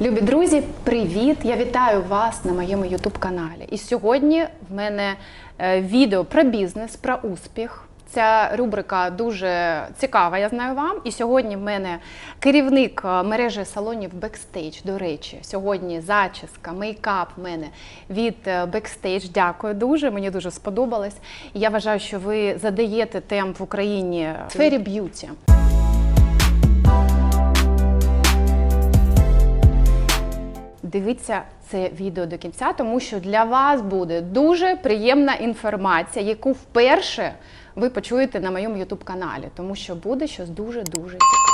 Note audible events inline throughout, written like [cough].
Любі друзі, привіт! Я вітаю вас на моєму youtube каналі. І сьогодні в мене е, відео про бізнес, про успіх. Ця рубрика дуже цікава, я знаю вам. І сьогодні в мене керівник е, мережі салонів Backstage. До речі, сьогодні зачіска, мейкап в мене від Backstage. Дякую дуже. Мені дуже сподобалось. І я вважаю, що ви задаєте темп в Україні в сфері б'юті. Дивіться це відео до кінця, тому що для вас буде дуже приємна інформація, яку вперше ви почуєте на моєму youtube каналі, тому що буде щось дуже дуже цікаве.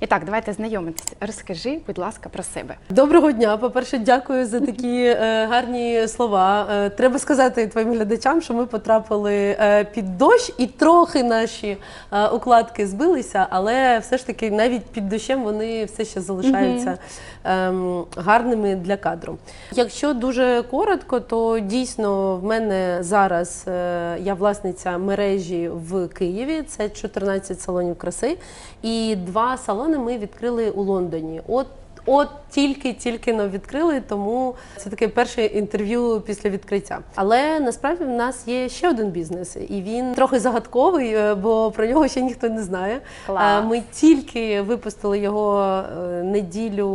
І так, давайте знайомитися. Розкажи, будь ласка, про себе. Доброго дня. По-перше, дякую за такі е, гарні слова. Е, треба сказати твоїм глядачам, що ми потрапили е, під дощ, і трохи наші е, укладки збилися, але все ж таки навіть під дощем вони все ще залишаються ем, гарними для кадру. Якщо дуже коротко, то дійсно в мене зараз е, я власниця мережі в Києві. Це 14 салонів краси, і два салони ми відкрили у Лондоні. От От тільки-тільки но відкрили, тому це таке перше інтерв'ю після відкриття. Але насправді в нас є ще один бізнес, і він трохи загадковий, е, бо про нього ще ніхто не знає. Клас. Е, Ми тільки випустили його е, неділю,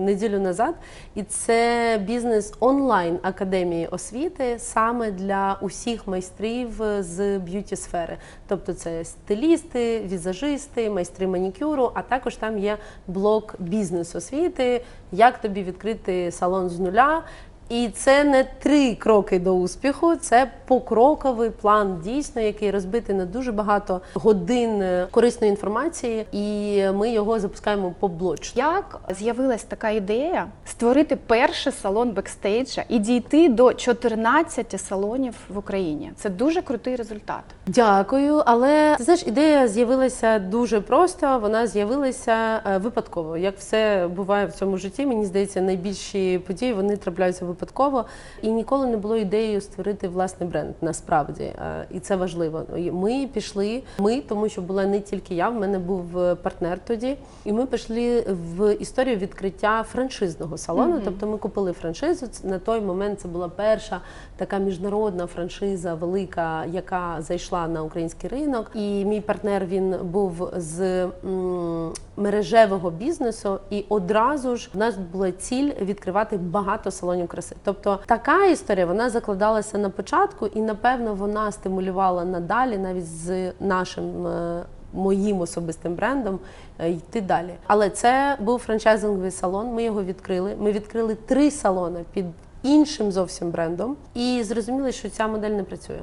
неділю назад, і це бізнес онлайн академії освіти саме для усіх майстрів з б'юті сфери. Тобто це стилісти, візажисти, майстри манікюру, а також там є блок бізнес освіти, як тобі відкрити салон з нуля. І це не три кроки до успіху, це покроковий план, дійсно, який розбитий на дуже багато годин корисної інформації, і ми його запускаємо по блоч. Як з'явилась така ідея створити перший салон бекстейджа і дійти до 14 салонів в Україні? Це дуже крутий результат. Дякую, але ти знаєш, ідея з'явилася дуже просто. Вона з'явилася е, випадково. Як все буває в цьому житті, мені здається, найбільші події вони трапляються випадково. І ніколи не було ідеєю створити власний бренд. Насправді, Е, і це важливо. Ми пішли. Ми, тому що була не тільки я, в мене був е, партнер тоді, і ми пішли в історію відкриття франшизного салону. Тобто, ми купили франшизу. На той момент це була перша така міжнародна франшиза, велика, яка зайшла на український ринок. І мій партнер він був з мережевого бізнесу, і одразу ж в нас була ціль відкривати багато салонів краси. Тобто така історія вона закладалася на початку, і напевно вона стимулювала надалі, навіть з нашим. е, Моїм особистим брендом е, йти далі. Але це був франчайзинговий салон. Ми його відкрили. Ми відкрили три салони під іншим зовсім брендом, і зрозуміли, що ця модель не працює.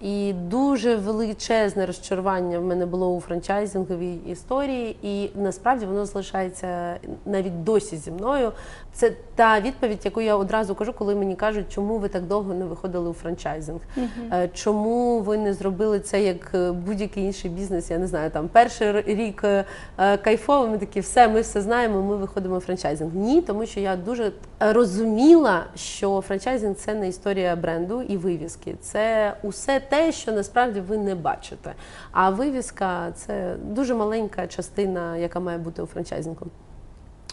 І дуже величезне розчарування в мене було у франчайзинговій історії, і насправді воно залишається навіть досі зі мною. Це та відповідь, яку я одразу кажу, коли мені кажуть, чому ви так довго не виходили у франчайзинг, Е, чому ви не зробили це як е, будь-який інший бізнес. Я не знаю, там перший рік е, е, ми такі, все, ми все знаємо, ми виходимо у франчайзинг. Ні, тому що я дуже розуміла, що франчайзинг це не історія бренду і вивіски. Це усе те, що насправді ви не бачите. А вивіска це дуже маленька частина, яка має бути у франчайзингу.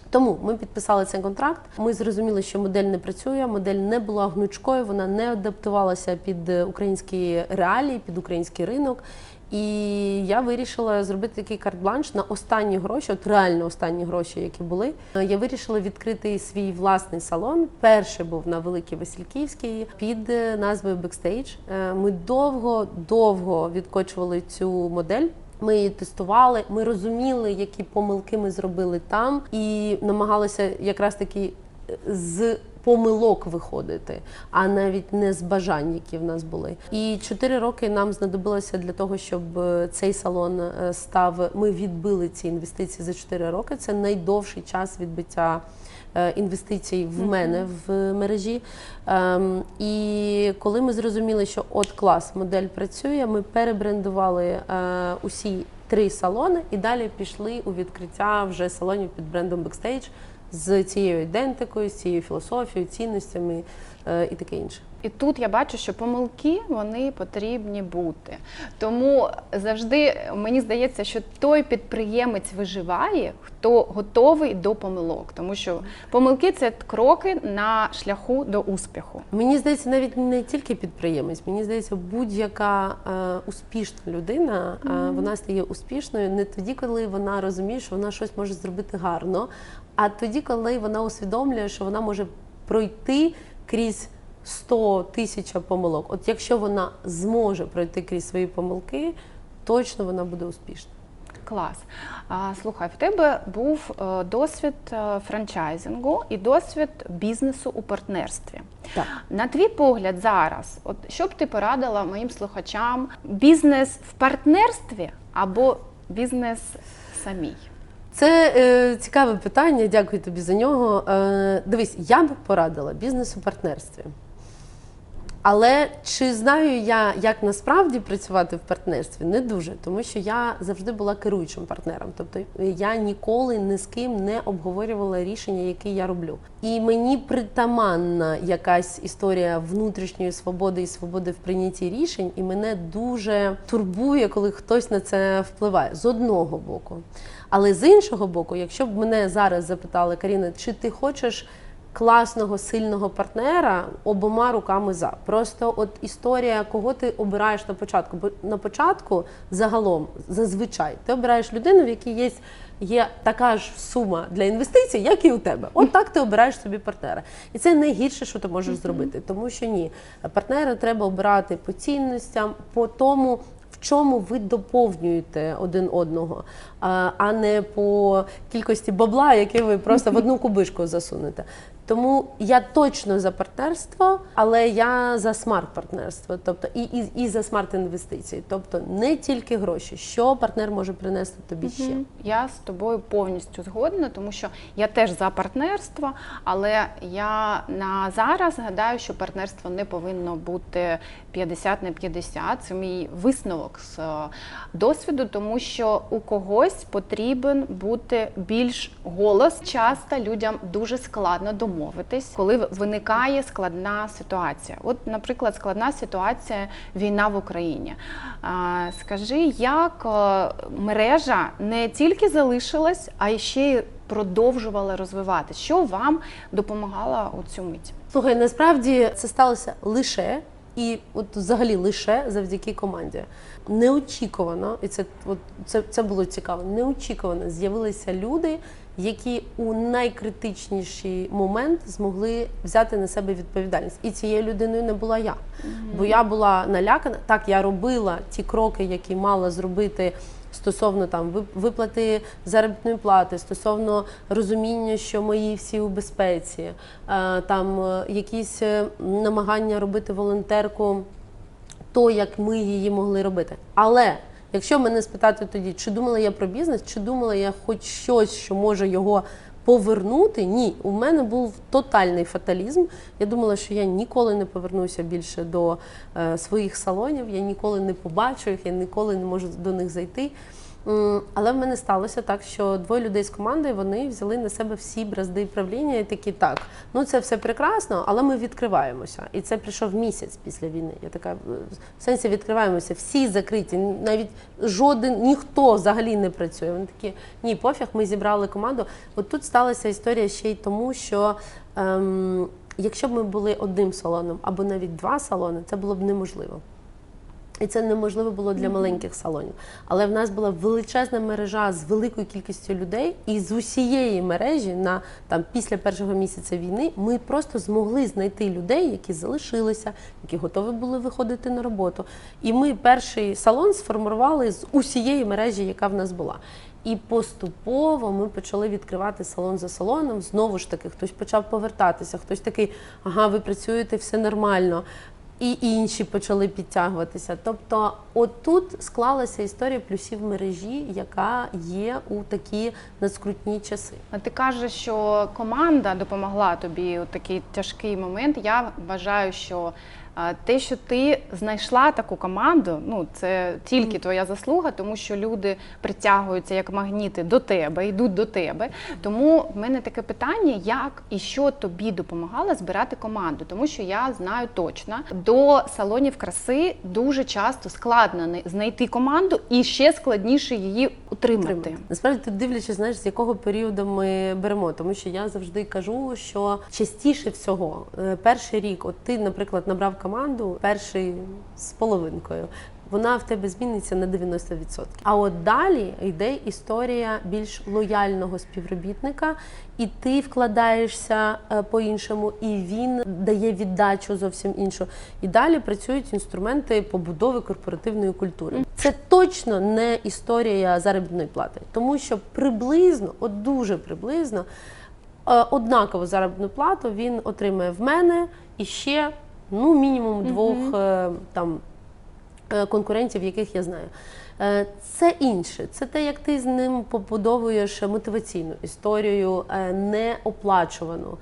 Тому ми підписали цей контракт. Ми зрозуміли, що модель не працює, модель не була гнучкою, вона не адаптувалася під українські реалії, під український ринок. І я вирішила зробити такий карт-бланш на останні гроші, от реально останні гроші, які були. Я вирішила відкрити свій власний салон. Перший був на Великій Васильківській під назвою. Е, Ми довго довго відкочували цю модель. Ми її тестували, ми розуміли, які помилки ми зробили там, і намагалися якраз таки з помилок виходити, а навіть не з бажань, які в нас були. І чотири роки нам знадобилося для того, щоб е, цей салон е, став. Ми відбили ці інвестиції за чотири роки. Це найдовший час відбиття е, інвестицій в мене в мережі. Ем, І коли ми зрозуміли, що от клас модель працює, ми перебрендували усі три салони і далі пішли у відкриття вже салонів під брендом Backstage з цією ідентикою, з цією філософією, цінностями е, і таке інше. І тут я бачу, що помилки вони потрібні бути. Тому завжди мені здається, що той підприємець виживає, хто готовий до помилок, тому що помилки це кроки на шляху до успіху. Мені здається, навіть не тільки підприємець, мені здається, будь-яка е, успішна людина е, вона стає успішною не тоді, коли вона розуміє, що вона щось може зробити гарно, а тоді, коли вона усвідомлює, що вона може пройти крізь 100 тисяч помилок. От якщо вона зможе пройти крізь свої помилки, точно вона буде успішна. Клас. А, слухай, в тебе був е, досвід е, франчайзингу і досвід бізнесу у партнерстві. Так. На твій погляд зараз, от що б ти порадила моїм слухачам, бізнес в партнерстві або бізнес самій? Це е, цікаве питання, дякую тобі за нього. Е, дивись, я б порадила бізнес у партнерстві. Але чи знаю я, як насправді працювати в партнерстві? Не дуже, тому що я завжди була керуючим партнером. Тобто я ніколи ні з ким не обговорювала рішення, які я роблю. І мені притаманна якась історія внутрішньої свободи і свободи в прийнятті рішень, і мене дуже турбує, коли хтось на це впливає з одного боку. Але з іншого боку, якщо б мене зараз запитали, Каріна, чи ти хочеш класного, сильного партнера обома руками за. Просто от історія, кого ти обираєш на початку. Бо на початку загалом зазвичай ти обираєш людину, в якій є. Є така ж сума для інвестицій, як і у тебе. От так ти обираєш собі партнера. І це найгірше, що ти можеш зробити. Тому що ні, партнера треба обирати по цінностям, по тому, в чому ви доповнюєте один одного, а не по кількості бабла, яке ви просто в одну кубишку засунете. Тому я точно за партнерство, але я за смарт-партнерство, тобто і, і, і за смарт-інвестиції. Тобто не тільки гроші, що партнер може принести тобі ще. Я з тобою повністю згодна, тому що я теж за партнерство, але я на зараз гадаю, що партнерство не повинно бути 50 на 50. Це мій висновок з е, досвіду, тому що у когось потрібен бути більш голос. Часто людям дуже складно домовитись, коли виникає складна ситуація. От, наприклад, складна ситуація війна в Україні. Скажи, як е, мережа не тільки залишилась, а й ще й продовжувала розвиватися? Що вам допомагало у цю мить? Слухай, насправді це сталося лише і от взагалі лише завдяки команді. Неочікувано, і це от це, це було цікаво. Неочікувано з'явилися люди, які у найкритичніший момент змогли взяти на себе відповідальність. І цією людиною не була я. Бо я була налякана. Так, я робила ті кроки, які мала зробити. Стосовно там виплати заробітної плати, стосовно розуміння, що мої всі у безпеці, е, там е, якісь е, намагання робити волонтерку, то як ми її могли робити. Але якщо мене спитати тоді, чи думала я про бізнес, чи думала я хоч щось, що може його повернути, ні, у мене був тотальний фаталізм. Я думала, що я ніколи не повернуся більше до е, своїх салонів, я ніколи не побачу їх, я ніколи не можу до них зайти. Але в мене сталося так, що двоє людей з команди вони взяли на себе всі бразди правління і такі так. Ну це все прекрасно, але ми відкриваємося. І це прийшов місяць після війни. Я така в сенсі відкриваємося, всі закриті, навіть жоден ніхто взагалі не працює. Вони такі ні, пофіг, ми зібрали команду. От тут сталася історія ще й тому, що. Ем, Якщо б ми були одним салоном або навіть два салони, це було б неможливо. І це неможливо було для маленьких салонів. Але в нас була величезна мережа з великою кількістю людей, і з усієї мережі на там після першого місяця війни ми просто змогли знайти людей, які залишилися, які готові були виходити на роботу. І ми перший салон сформували з усієї мережі, яка в нас була. І поступово ми почали відкривати салон за салоном. Знову ж таки, хтось почав повертатися, хтось такий, ага, ви працюєте, все нормально і інші почали підтягуватися. Тобто, отут склалася історія плюсів мережі, яка є у такі надскрутні часи. А ти кажеш, що команда допомогла тобі у такий тяжкий момент. Я вважаю, що Те, що ти знайшла таку команду, ну це тільки твоя заслуга, тому що люди притягуються як магніти до тебе, йдуть до тебе. Тому в мене таке питання: як і що тобі допомагало збирати команду? Тому що я знаю точно, до салонів краси дуже часто складно знайти команду і ще складніше її утримати. Насправді тут дивлячись, знаєш, з якого періоду ми беремо, тому що я завжди кажу, що частіше всього е, перший рік, от ти, наприклад, набрав команду перший з половинкою. Вона в тебе зміниться на 90%. А от далі йде історія більш лояльного співробітника, і ти вкладаєшся е, по-іншому, і він дає віддачу зовсім іншу. І далі працюють інструменти побудови корпоративної культури. Це точно не історія заробітної плати, тому що приблизно, от дуже приблизно, е, однакову заробітну плату він отримує в мене і ще ну мінімум двох е, там е, конкурентів, яких я знаю. Е, Це інше, це те, як ти з ним побудовуєш мотиваційну історію, неоплачувану.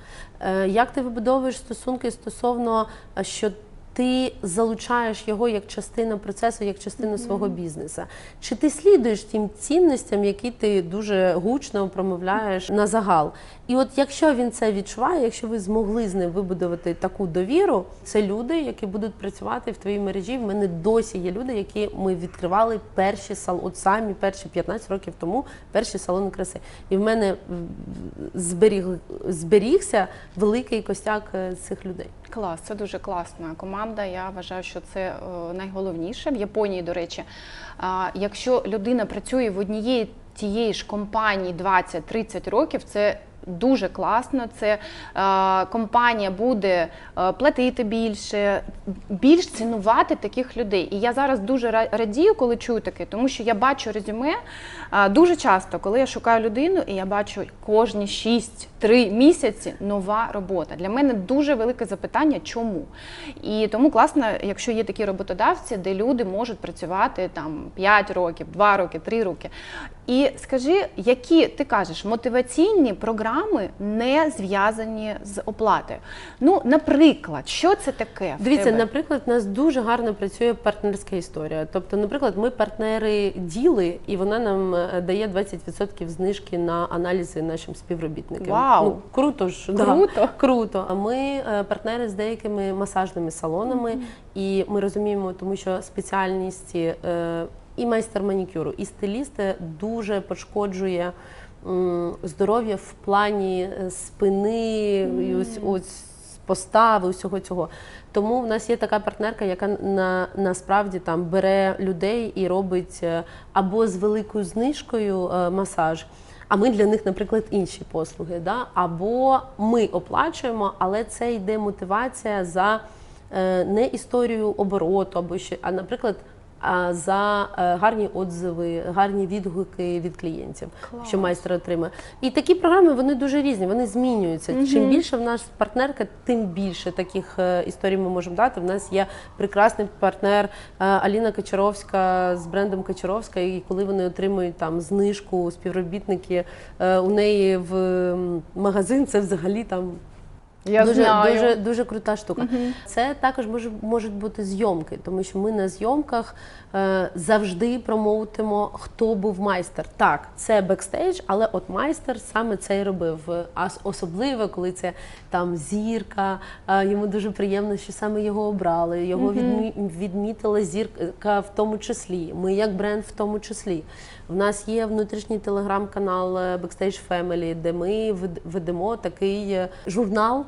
Як ти вибудовуєш стосунки стосовно, що ти залучаєш його як частину процесу, як частину свого бізнесу. Чи ти слідуєш тим цінностям, які ти дуже гучно промовляєш на загал? І от якщо він це відчуває, якщо ви змогли з ним вибудувати таку довіру, це люди, які будуть працювати в твоїй мережі. В мене досі є люди, які ми відкривали перші сал, от самі перші 15 років тому, перші салони краси. І в мене зберіг, зберігся великий костяк е, цих людей. Клас, це дуже класна команда. Я вважаю, що це е, найголовніше в Японії. До речі, якщо людина працює в однієї тієї ж компанії 20-30 років, це дуже класно. Це е, компанія буде е, платити більше, більш цінувати таких людей. І я зараз дуже радію, коли чую таке, тому що я бачу резюме е, дуже часто, коли я шукаю людину, і я бачу кожні 6-3 місяці нова робота. Для мене дуже велике запитання, чому. І тому класно, якщо є такі роботодавці, де люди можуть працювати там 5 років, 2 роки, 3 роки. І скажи, які ти кажеш мотиваційні програми не зв'язані з оплатою? Ну, наприклад, що це таке? Дивіться, тебе? наприклад, у нас дуже гарно працює партнерська історія. Тобто, наприклад, ми партнери діли, і вона нам е, дає 20% знижки на аналізи нашим співробітникам. Вау! Ну, круто ж, Круто. Да, круто. А ми е, партнери з деякими масажними салонами, і ми розуміємо, тому що спеціальність е, і майстер манікюру, і стиліст дуже пошкоджує. Здоров'я в плані е, спини, і ось, ось постави, усього цього. Тому в нас є така партнерка, яка на, насправді там бере людей і робить е, або з великою знижкою е, масаж. А ми для них, наприклад, інші послуги. Да? Або ми оплачуємо, але це йде мотивація за не історію обороту, або ще, а, наприклад, за е, гарні отзиви, гарні відгуки від клієнтів, Клас. що майстер отримає. І такі програми вони дуже різні, вони змінюються. Чим більше в нас партнерка, тим більше таких е, історій ми можемо дати. В нас є прекрасний партнер е, Аліна Качаровська з брендом Качаровська. І коли вони отримують там знижку, співробітники у неї в магазин, це взагалі там Я дуже, знаю. дуже дуже крута штука. Це також може можуть бути зйомки, тому що ми на зйомках е, завжди промоутимо, хто був майстер. Так, це бекстейдж, але от майстер саме це і робив. А особливо, коли це там зірка, е, йому дуже приємно, що саме його обрали. Його відмі, відмітила зірка в тому числі. Ми як бренд в тому числі. В нас є внутрішній телеграм-канал е, Backstage Family, де ми вед- ведемо такий е, журнал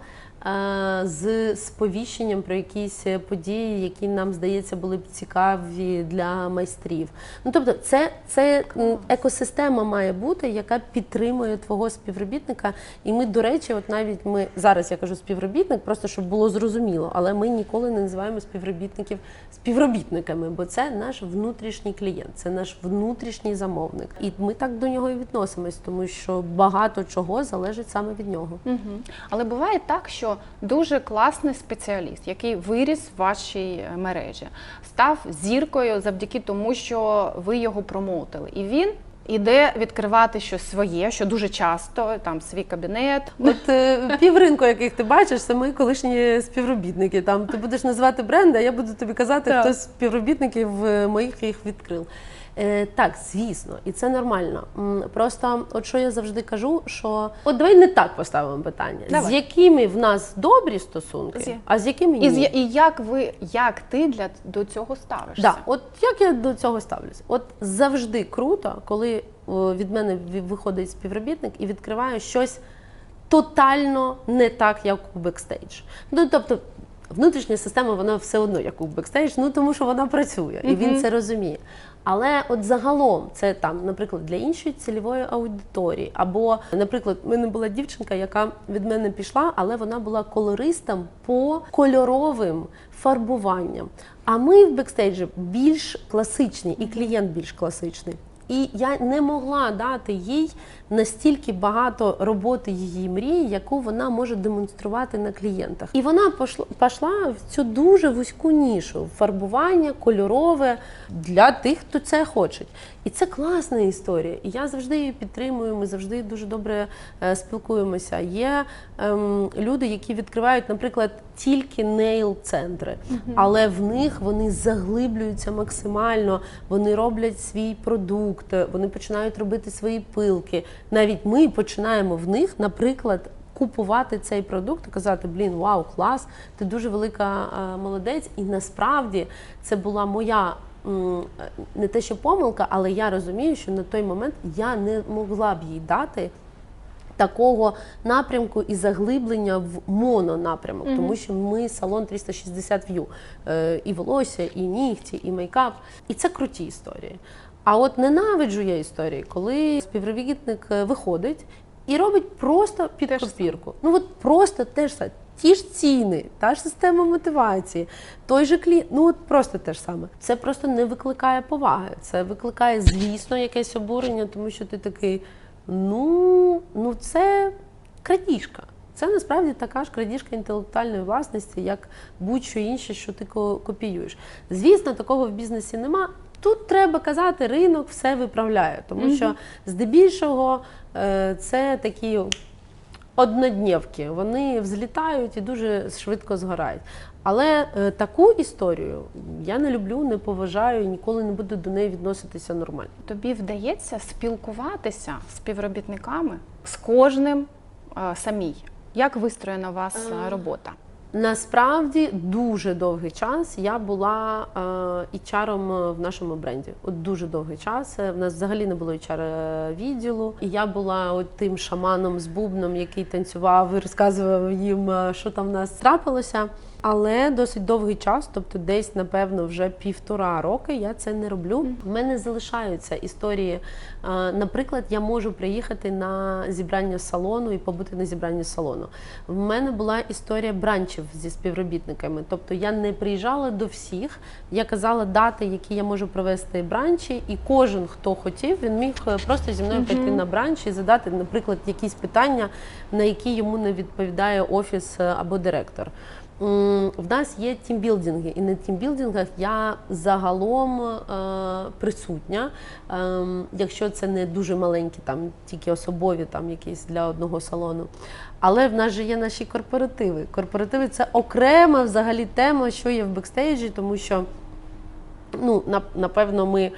з сповіщенням про якісь е, події, які нам здається були б цікаві для майстрів. Ну тобто, це, це екосистема має бути, яка підтримує твого співробітника. І ми, до речі, от навіть ми зараз я кажу співробітник, просто щоб було зрозуміло, але ми ніколи не називаємо співробітників співробітниками, бо це наш внутрішній клієнт, це наш внутрішній замовник. І ми так до нього і відносимось, тому що багато чого залежить саме від нього. Мгм. Але буває так, що дуже класний спеціаліст, який виріс в вашій е, мережі, став зіркою завдяки тому, що ви його промоутили. І він іде відкривати щось своє, що дуже часто там свій кабінет. От е, півринку, яких ти бачиш, це мої колишні співробітники. Там ти будеш називати бренди, а я буду тобі казати, Так. хто з співробітників е, моїх їх відкрив. Е, так, звісно, і це нормально. Просто, от що я завжди кажу, що от давай не так поставимо питання, Давай. з якими в нас добрі стосунки, З- а з якими ні. І, з- і як ви, як ти для до цього ставишся? Да, от як я до цього ставлюсь? От завжди круто, коли від мене виходить співробітник і відкриває щось тотально не так, як у бекстейдж. Ну тобто. Внутрішня система вона все одно як у бекстейдж, ну тому що вона працює і він це розуміє. Але от загалом це там, наприклад, для іншої цільової аудиторії. Або, наприклад, в мене була дівчинка, яка від мене пішла, але вона була колористом по кольоровим фарбуванням. А ми в бекстейджі більш класичні, і клієнт більш класичний. І я не могла дати їй настільки багато роботи її мрії, яку вона може демонструвати на клієнтах. І вона пішла в цю дуже вузьку нішу фарбування кольорове для тих, хто це хоче. І це класна історія. І я завжди її підтримую. Ми завжди дуже добре е, спілкуємося. Є ем, люди, які відкривають, наприклад, тільки нейл-центри, але в них вони заглиблюються максимально. Вони роблять свій продукт, вони починають робити свої пилки. Навіть ми починаємо в них, наприклад. Купувати цей продукт і казати, блін, вау, клас, ти дуже велика е, молодець. І насправді це була моя не те, що помилка, але я розумію, що на той момент я не могла б їй дати такого напрямку і заглиблення в мононапрямок, тому що ми салон 360 View. Е, і волосся, і нігті, і мейкап. І це круті історії. А от ненавиджу я історії, коли співробітник е, виходить і робить просто під копірку. Ну от просто те ж саме. Ті ж ціни, та ж система мотивації, той же клієнт, ну от просто те ж саме. Це просто не викликає поваги. Це викликає, звісно, якесь обурення, тому що ти такий, ну, ну це крадіжка. Це насправді така ж крадіжка інтелектуальної власності, як будь-що інше, що ти копіюєш. Звісно, такого в бізнесі нема. Тут треба казати, ринок все виправляє, тому що здебільшого е, це такі однодневки. Вони взлітають і дуже швидко згорають. Але е, таку історію я не люблю, не поважаю і ніколи не буду до неї відноситися нормально. Тобі вдається спілкуватися з співробітниками з кожним е, самій. Як вистроєна у вас е, робота? Насправді дуже довгий час я була е, HR-ом в нашому бренді. От дуже довгий час. Е, В нас взагалі не було HR відділу. І я була от тим шаманом з бубном, який танцював і розказував їм, е, що там в нас трапилося. Але досить довгий час, тобто десь, напевно, вже півтора роки я це не роблю. У мене залишаються історії. Е, Наприклад, я можу приїхати на зібрання салону і побути на зібранні салону. В мене була історія бранчів зі співробітниками. Тобто я не приїжджала до всіх. Я казала дати, які я можу провести бранчі, і кожен, хто хотів, він міг е, просто зі мною піти на бранч і задати, наприклад, якісь питання, на які йому не відповідає офіс е, або директор. В нас є тімбілдинги, і на тімбілдингах я загалом е, присутня. Ем, якщо це не дуже маленькі, там тільки особові, там якісь для одного салону. Але в нас же є наші корпоративи. Корпоративи це окрема взагалі тема, що є в бекстейджі, тому що ну, напевно, ми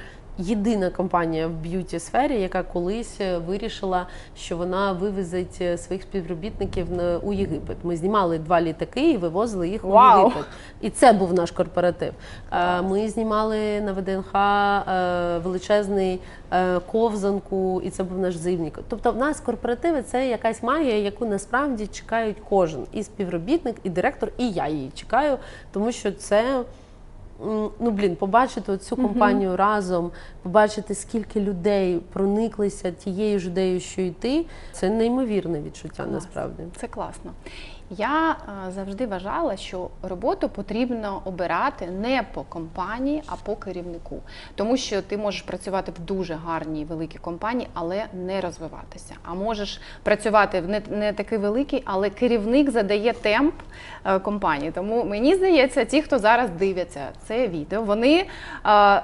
єдина компанія в б'юті сфері, яка колись е, вирішила, що вона вивезить е, своїх співробітників на- у Єгипет. Ми знімали два літаки і вивозили їх Вау! у Єгипет. І це був наш корпоратив. Е, Ми знімали на ВДНХ е, величезний ковзанку, і це був наш зимник. Тобто, в нас корпоративи це якась магія, яку насправді чекають кожен і співробітник, і директор, і я її чекаю, тому що це. Ну, блін, побачити цю компанію разом, побачити, скільки людей прониклися тією ж ідеєю, що й ти, це неймовірне відчуття Клас. насправді. Це класно. Я е, завжди вважала, що роботу потрібно обирати не по компанії, а по керівнику. Тому що ти можеш працювати в дуже гарній великій компанії, але не розвиватися. А можеш працювати в не, не такий великий, але керівник задає темп е, компанії. Тому мені здається, ті, хто зараз дивляться це відео, вони е,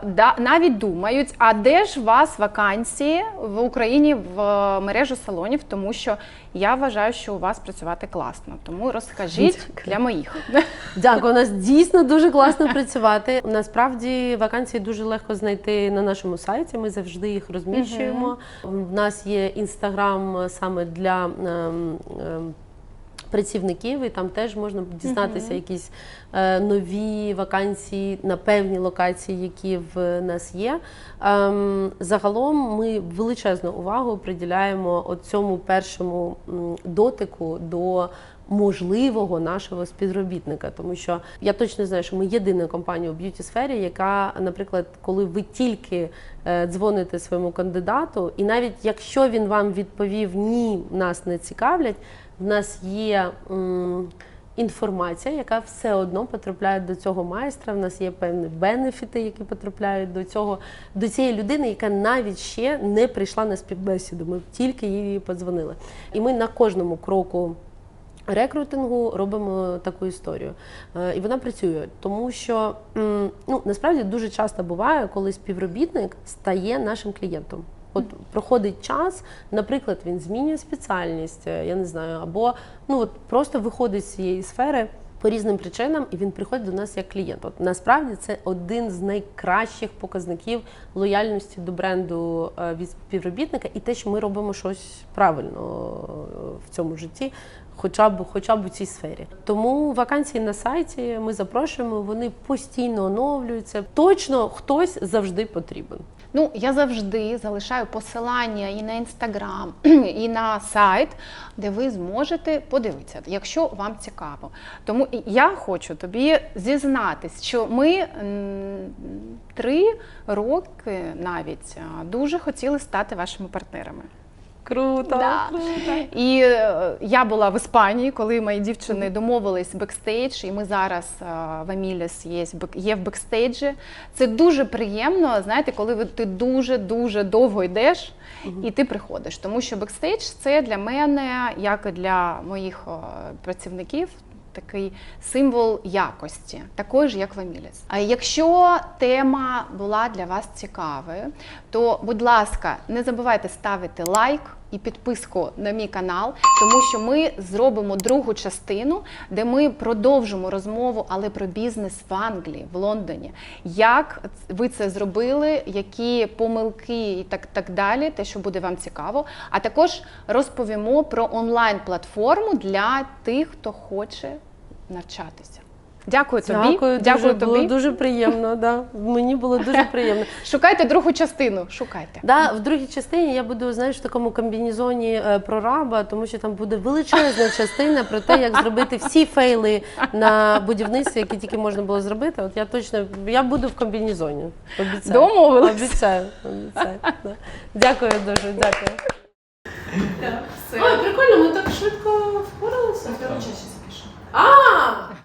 да, навіть думають, а де ж у вас вакансії в Україні в мережу салонів, тому що я вважаю, що у вас працювати класно. Тому розкажіть Дякую. для моїх. Дякую, у нас дійсно дуже класно [laughs] працювати. Насправді вакансії дуже легко знайти на нашому сайті. Ми завжди їх розміщуємо. В нас є інстаграм саме для. Працівників і там теж можна дізнатися якісь е, нові вакансії на певні локації, які в нас є. Ем, загалом ми величезну увагу приділяємо цьому першому дотику до можливого нашого співробітника, тому що я точно знаю, що ми єдина компанія у б'юті сфері, яка, наприклад, коли ви тільки е, дзвоните своєму кандидату, і навіть якщо він вам відповів ні, нас не цікавлять, в нас є. Інформація, яка все одно потрапляє до цього майстра. В нас є певні бенефіти, які потрапляють до цього, до цієї людини, яка навіть ще не прийшла на співбесіду. Ми тільки їй подзвонили. І ми на кожному кроку рекрутингу робимо таку історію. Е, І вона працює, тому що ну, насправді дуже часто буває, коли співробітник стає нашим клієнтом. От проходить час, наприклад, він змінює спеціальність, е, я не знаю, або ну от просто виходить з цієї сфери по різним причинам, і він приходить до нас як клієнт. От насправді це один з найкращих показників лояльності до бренду е, від співробітника, і те, що ми робимо щось правильно е, в цьому житті. Хоча б хоча б у цій сфері. Тому вакансії на сайті ми запрошуємо, вони постійно оновлюються. Точно хтось завжди потрібен. Ну, я завжди залишаю посилання і на інстаграм, [clears throat] і на сайт, де ви зможете подивитися, якщо вам цікаво. Тому я хочу тобі зізнатись, що ми три роки навіть дуже хотіли стати вашими партнерами. Круто, Да. круто. І е, я була в Іспанії, коли мої дівчини домовились бекстейдж, і ми зараз е, в Аміліс є, є в бекстейджі. Це дуже приємно, знаєте, коли ви- ти дуже-дуже довго йдеш і ти приходиш. Тому що бекстейдж це для мене, як і для моїх е, працівників. Такий символ якості, такої ж, як в Аміліс. А якщо тема була для вас цікавою, то, будь ласка, не забувайте ставити лайк і підписку на мій канал, тому що ми зробимо другу частину, де ми продовжимо розмову, але про бізнес в Англії, в Лондоні. Як ви це зробили, які помилки і так, так далі, те, що буде вам цікаво. А також розповімо про онлайн-платформу для тих, хто хоче навчатися. Дякую тобі. Дякую, Дякую дуже, тобі. було дуже приємно. Да. Мені було дуже [laughs] приємно. Шукайте другу частину. Шукайте. Да, в другій частині я буду знаєш в такому комбінезоні е, прораба, тому що там буде величезна [laughs] частина про те, як зробити всі фейли на будівництві, які тільки можна було зробити. От я точно я буду в комбінезоні. Обіцяю. Домовились. Обіцяю. обіцяю. Да. Дякую дуже, дякую. Ой, прикольно, ми так швидко впоралися. 啊！